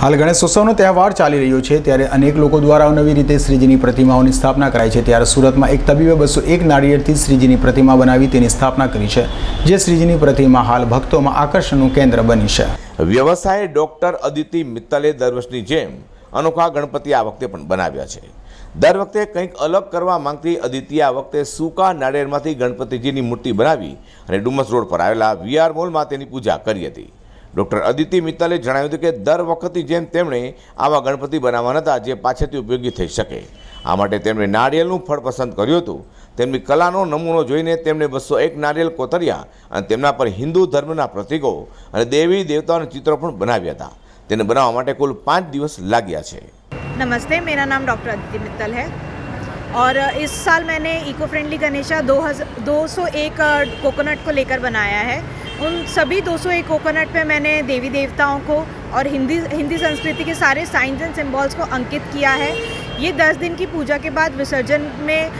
હાલ ગણેશોત્સવનો તહેવાર ચાલી રહ્યો છે, ત્યારે અનેક લોકો દ્વારા અવનવી રીતે શ્રીજીની પ્રતિમાઓની સ્થાપના કરાઈ છે. ત્યારે સુરતમાં એક તબીબે બસો એક નાળિયેરથી શ્રીજીની પ્રતિમા બનાવી તેની સ્થાપના કરી છે, જે શ્રીજીની પ્રતિમા હાલ ભક્તોમાં આકર્ષણનું કેન્દ્ર બની છે. વ્યવસાય ડોક્ટર અદિતિ મિત્તલે દર વર્ષની જેમ અનોખા ગણપતિ આ વખતે પણ બનાવ્યા છે. દર વખતે કંઈક અલગ કરવા માંગતી અદિતિ આ વખતે સૂકા નાળિયેરમાંથી ગણપતિજીની મૂર્તિ બનાવી અને ડુમસ રોડ પર આવેલા વીઆર મોલમાં તેની પૂજા કરી હતી. ડૉક્ટર અદિતિ મિત્તલે જણાવ્યું હતું કે દર વખતની જેમ તેમણે આવા ગણપતિ બનાવવાના હતા જે પાછળથી ઉપયોગી થઈ શકે. આ માટે તેમણે નારિયેળનું ફળ પસંદ કર્યું હતું. તેમની કલાનો નમૂનો જોઈને તેમણે બસો એક નારિયેલ કોતર્યા અને તેમના પર હિન્દુ ધર્મના પ્રતિકો અને દેવી દેવતાઓના ચિત્રો પણ બનાવ્યા હતા. તેને બનાવવા માટે કુલ પાંચ દિવસ લાગ્યા છે. નમસ્તે, મેરા નામ ડૉક્ટર અદિતિ મિત્તલ હૈ. और इस साल मैंने इको फ्रेंडली गणेशा दो हज़ार दो सौ एक कोकोनट को लेकर बनाया है। उन सभी 201 कोकोनट पे मैंने देवी देवताओं को और हिंदी हिंदी संस्कृति के सारे साइंस एंड सिंबल्स को अंकित किया है। ये दस दिन की पूजा के बाद विसर्जन में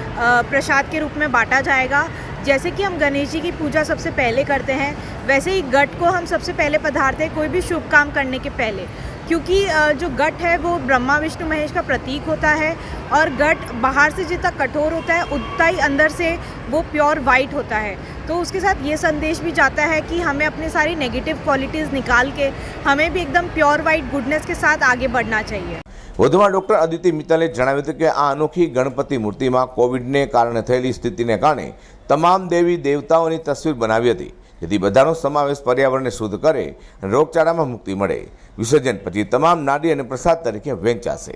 प्रसाद के रूप में बांटा जाएगा। जैसे कि हम गणेश जी की पूजा सबसे पहले करते हैं, वैसे ही गट को हम सबसे पहले पधारते हैं कोई भी शुभ काम करने के पहले। क्योंकि जो गट है वो ब्रह्मा, विष्णु, महेश का प्रतीक होता है और गट बाहर से जितना कठोर होता है उतना ही अंदर से वो प्योर वाइट होता है तो उसके साथ ये संदेश भी जाता है कि हमें अपनी सारी नेगेटिव क्वालिटीज़ निकाल के हमें भी एकदम प्योर वाइट गुडनेस के साथ आगे बढ़ना चाहिए વધુમાં ડોક્ટર અદિતિ મિત્તલે જણાવ્યું હતું કે આ અનોખી ગણપતિ મૂર્તિમાં કોવિડને કારણે થયેલી સ્થિતિને કારણે તમામ દેવી દેવતાઓની તસવીર બનાવી હતી જેથી બધાનો સમાવેશ પર્યાવરણને શુદ્ધ કરે અને રોગચાળામાં મુક્તિ મળે વિસર્જન પછી તમામ નાડી અને પ્રસાદ તરીકે વહેંચાશે